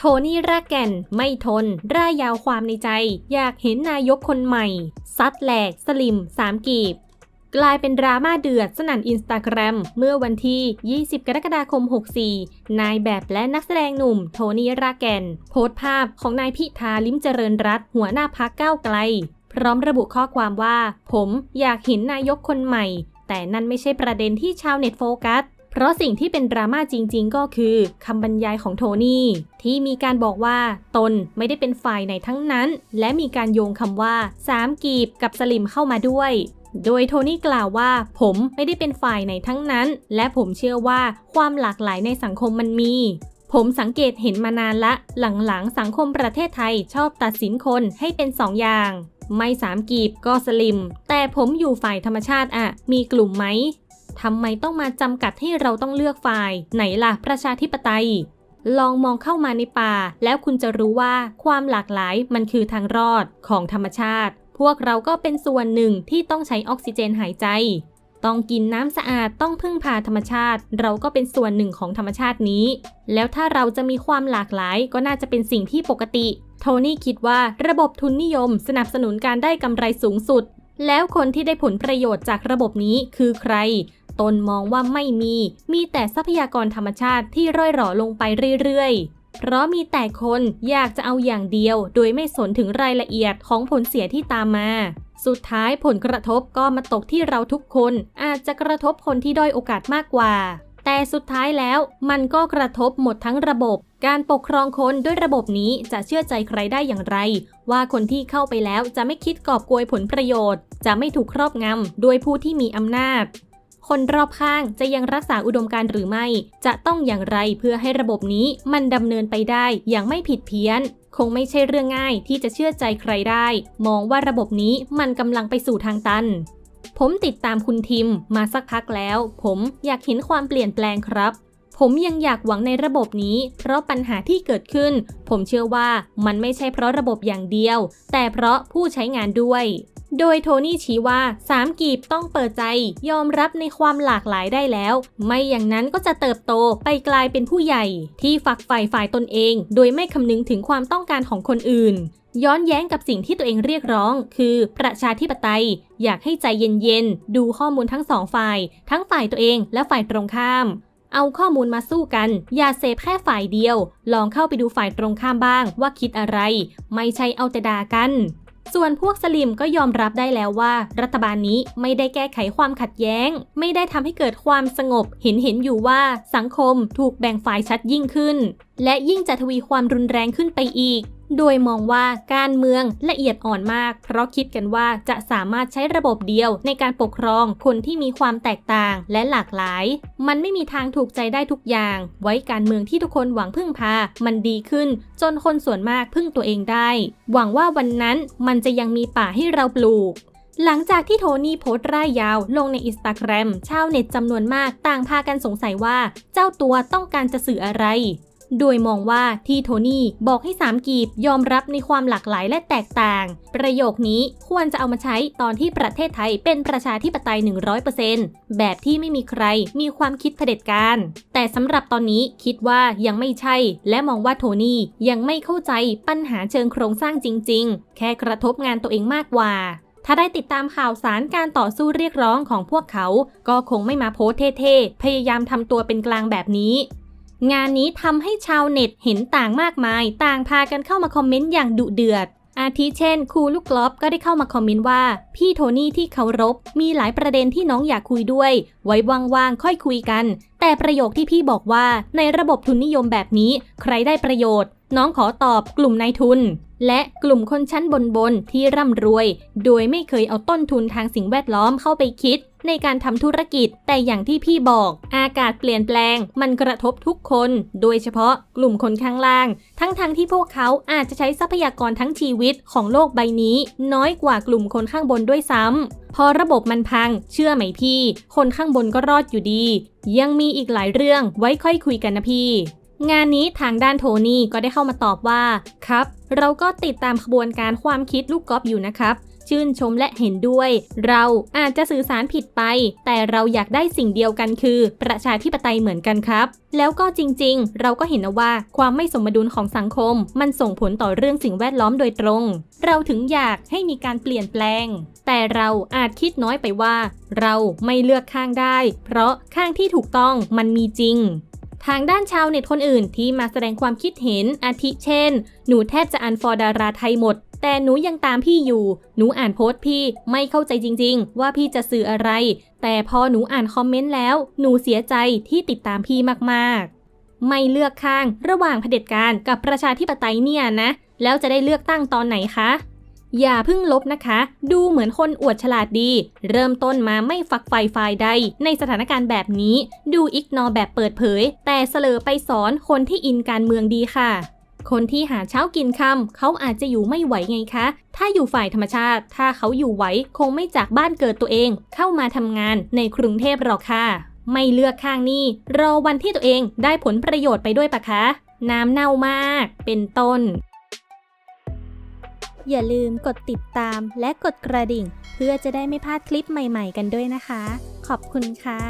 โทนี่รากแก่นไม่ทน ร่ายยาวความในใจ อยากเห็นนายกคนใหม่ ซัดแหลก สลิมสามกีบ กลายเป็นดราม่าเดือดสนั่นอินสตาแกรมเมื่อวันที่ 20 กรกฎาคม 64 นายแบบและนักแสดงหนุ่มโทนี่รากแก่น โพสต์ภาพของนายพิธาลิมเจริญรัตหัวหน้าพักก้าวไกล พร้อมระบุข้อความว่า ผมอยากเห็นนายกคนใหม่ แต่นั่นไม่ใช่ประเด็นที่ชาวเน็ตโฟกัส เพราะสิ่งที่เป็นดราม่าจริง ๆ ก็คือคำบรรยายของโทนี่ที่มีการบอกว่าตนไม่ได้เป็นฝ่ายไหนทั้งนั้น และมีการโยงคำว่าสามกีบกับสลิมเข้ามาด้วย โดยโทนี่กล่าวว่าผมไม่ได้เป็นฝ่ายไหนทั้งนั้น และผมเชื่อว่าความหลากหลายในสังคมมันมีผมสังเกตเห็นมานานละ หลังๆ สังคมประเทศไทยชอบตัดสินคนให้เป็นสองอย่าง ไม่สามกีบก็สลิม แต่ผมอยู่ฝ่ายธรรมชาติอะ มีกลุ่มไหม ทำไมต้องมาจำกัดให้เราต้องเลือกฝ่าย ไหนล่ะประชาธิปไตย ลองมองเข้ามาในป่า แล้วคุณจะรู้ว่าความหลากหลายมันคือทางรอดของธรรมชาติ พวกเราก็เป็นส่วนหนึ่งที่ต้องใช้ออกซิเจนหายใจ ต้องกินน้ำสะอาดต้องพึ่งพาธรรมชาติ เราก็เป็นส่วนหนึ่งของธรรมชาตินี้ แล้วถ้าเราจะมีความหลากหลายก็น่าจะเป็นสิ่งที่ปกติ โทนี่คิดว่าระบบทุนนิยม สนับสนุนการได้กำไรสูงสุดแล้วคนที่ได้ผลประโยชน์จากระบบนี้คือใคร ตนมองว่าไม่มี มีแต่ทรัพยากรธรรมชาติที่ร่อยหรอลงไปเรื่อยๆ เพราะมีแต่คนอยากจะเอาอย่างเดียว โดยไม่สนถึงรายละเอียดของผลเสียที่ตามมา สุดท้ายผลกระทบก็มาตกที่เราทุกคน อาจจะกระทบคนที่ด้อยโอกาสมากกว่า แต่สุดท้ายแล้วมันก็กระทบหมดทั้งระบบ การปกครองคนด้วยระบบนี้จะเชื่อใจใครได้อย่างไร ว่าคนที่เข้าไปแล้วจะไม่คิดกอบโกยผลประโยชน์ จะไม่ถูกครอบงำโดยผู้ที่มีอำนาจ คนรอบข้างจะยังรักษาอุดมการณ์หรือไม่ จะต้องอย่างไรเพื่อให้ระบบนี้มันดำเนินไปได้อย่างไม่ผิดเพี้ยน คงไม่ใช่เรื่องง่ายที่จะเชื่อใจใครได้ มองว่าระบบนี้มันกำลังไปสู่ทางตัน ผมติดตามคุณทิมมาสักพักแล้ว ผมอยากเห็นความเปลี่ยนแปลงครับผมยังอยากหวังในระบบนี้ เพราะปัญหาที่เกิดขึ้น ผมเชื่อว่ามันไม่ใช่เพราะระบบอย่างเดียว แต่เพราะผู้ใช้งานด้วย โดยโทนี่ชี้ว่า 3 กีบต้องเปิดใจ ยอมรับในความหลากหลายได้แล้ว ไม่อย่างนั้นก็จะเติบโตไปกลายเป็นผู้ใหญ่ ที่ฝักใฝ่ฝ่ายตนเอง โดยไม่คำนึงถึงความต้องการของคนอื่น ย้อนแย้งกับสิ่งที่ตัวเองเรียกร้อง คือประชาธิปไตย อยากให้ใจเย็นๆ ดูข้อมูลทั้งสองฝ่าย ทั้งฝ่ายตัวเองและฝ่ายตรงข้ามเอาข้อมูลมาสู้กัน อย่าเสพแค่ฝ่ายเดียว ลองเข้าไปดูฝ่ายตรงข้ามบ้างว่าคิดอะไร ไม่ใช่เอาแต่ด่ากัน ส่วนพวกสลิมก็ยอมรับได้แล้วว่า รัฐบาลนี้ไม่ได้แก้ไขความขัดแย้ง ไม่ได้ทำให้เกิดความสงบ เห็นเห็นอยู่ว่าสังคมถูกแบ่งฝ่ายชัดยิ่งขึ้น และยิ่งจะทวีความรุนแรงขึ้นไปอีก โดยมองว่าการเมืองละเอียดอ่อนมาก เพราะคิดกันว่าจะสามารถใช้ระบบเดียวในการปกครองคนที่มีความแตกต่างและหลากหลาย มันไม่มีทางถูกใจได้ทุกอย่าง ไว้การเมืองที่ทุกคนหวังพึ่งพา มันดีขึ้น จนคนส่วนมากพึ่งตัวเองได้ หวังว่าวันนั้นมันจะยังมีป่าให้เราปลูกหลังจากที่โทนี่โพสต์ร่ายยาวลงในอินสตาแกรมชาวเน็ตจำนวนมากต่างพากันสงสัยว่า เจ้าตัวต้องการจะสื่ออะไร โดยมองว่าที่โทนี่บอกให้สามกีบยอมรับในความหลากหลายและแตกต่าง ประโยคนี้ควรจะเอามาใช้ตอนที่ประเทศไทยเป็นประชาธิปไตย 100%แบบที่ไม่มีใครมีความคิดเผด็จการ แต่สำหรับตอนนี้คิดว่ายังไม่ใช่ และมองว่าโทนี่ยังไม่เข้าใจปัญหาเชิงโครงสร้างจริง ๆ แค่กระทบงานตัวเองมากกว่าถ้าได้ติดตามข่าวสารการต่อสู้เรียกร้องของพวกเขา ก็คงไม่มาโพสเท่ๆ พยายามทำตัวเป็นกลางแบบนี้ งานนี้ทำให้ชาวเน็ตเห็นต่างมากมาย ต่างพากันเข้ามาคอมเมนต์อย่างดุเดือด อาทิเช่นครูลูกกลอบก็ได้เข้ามาคอมเมนต์ว่า พี่โทนี่ที่เคารพมีหลายประเด็นที่น้องอยากคุยด้วย ไว้ว่างๆค่อยคุยกัน แต่ประโยคที่พี่บอกว่าในระบบทุนนิยมแบบนี้ ใครได้ประโยชน์ น้องขอตอบกลุ่มนายทุน และกลุ่มคนชั้นบนๆที่ร่ำรวย โดยไม่เคยเอาต้นทุนทางสิ่งแวดล้อมเข้าไปคิด ในการทำธุรกิจ แต่อย่างที่พี่บอกอากาศเปลี่ยนแปลง มันกระทบทุกคน โดยเฉพาะกลุ่มคนข้างล่าง ทั้งๆทที่พวกเขาอาจจะใช้ทรัพยากรทั้งชีวิตของโลกใบนี้ น้อยกว่ากลุ่มคนข้างบนด้วยซ้ำพอระบบมันพัง เชื่อไหมพี่ คนข้างบนก็รอดอยู่ดี ยังมีอีกหลายเรื่องไว้ค่อยคุยกันนะพี่งานนี้ทางด้านโทนี่ก็ได้เข้ามาตอบว่า ครับ เราก็ติดตามขบวนการความคิดลูกกอล์ฟอยู่นะครับ ชื่นชมและเห็นด้วย เราอาจจะสื่อสารผิดไป แต่เราอยากได้สิ่งเดียวกันคือ ประชาธิปไตยเหมือนกันครับ แล้วก็จริงๆ เราก็เห็นนะว่าความไม่สมดุลของสังคม มันส่งผลต่อเรื่องสิ่งแวดล้อมโดยตรง เราถึงอยากให้มีการเปลี่ยนแปลง แต่เราอาจคิดน้อยไปว่า เราไม่เลือกข้างได้ เพราะข้างที่ถูกต้องมันมีจริงทางด้านชาวเน็ตคนอื่นที่มาแสดงความคิดเห็นอาทิเช่น หนูแทบจะอันฟอร์ดาราไทยหมด แต่หนูยังตามพี่อยู่ หนูอ่านโพสต์พี่ไม่เข้าใจจริง ๆ ว่าพี่จะสื่ออะไร แต่พอหนูอ่านคอมเมนต์แล้ว หนูเสียใจที่ติดตามพี่มากๆ ไม่เลือกข้างระหว่างเผด็จการกับประชาธิปไตยเนี่ยนะ แล้วจะได้เลือกตั้งตอนไหนคะ อย่าเพิ่งลบนะคะ ดูเหมือนคนอวดฉลาดดี เริ่มต้นมาไม่ฝักไฟฝ่ายใด ในสถานการณ์แบบนี้ ดูอิกนอแบบเปิดเผย แต่เสลอไปสอนคนที่อินการเมืองดีค่ะ คนที่หาเช้ากินค่ำเขาอาจจะอยู่ไม่ไหวไงคะ ถ้าอยู่ฝ่ายธรรมชาติ ถ้าเขาอยู่ไหวคงไม่จากบ้านเกิดตัวเอง เข้ามาทำงานในกรุงเทพหรอกค่ะ ไม่เลือกข้างนี้ รอวันที่ตัวเองได้ผลประโยชน์ไปด้วยปะคะ น้ำเน่ามาก เป็นต้น อย่าลืมกดติดตามและกดกระดิ่ง เพื่อจะได้ไม่พลาดคลิปใหม่ ๆ กันด้วยนะคะ ขอบคุณค่ะ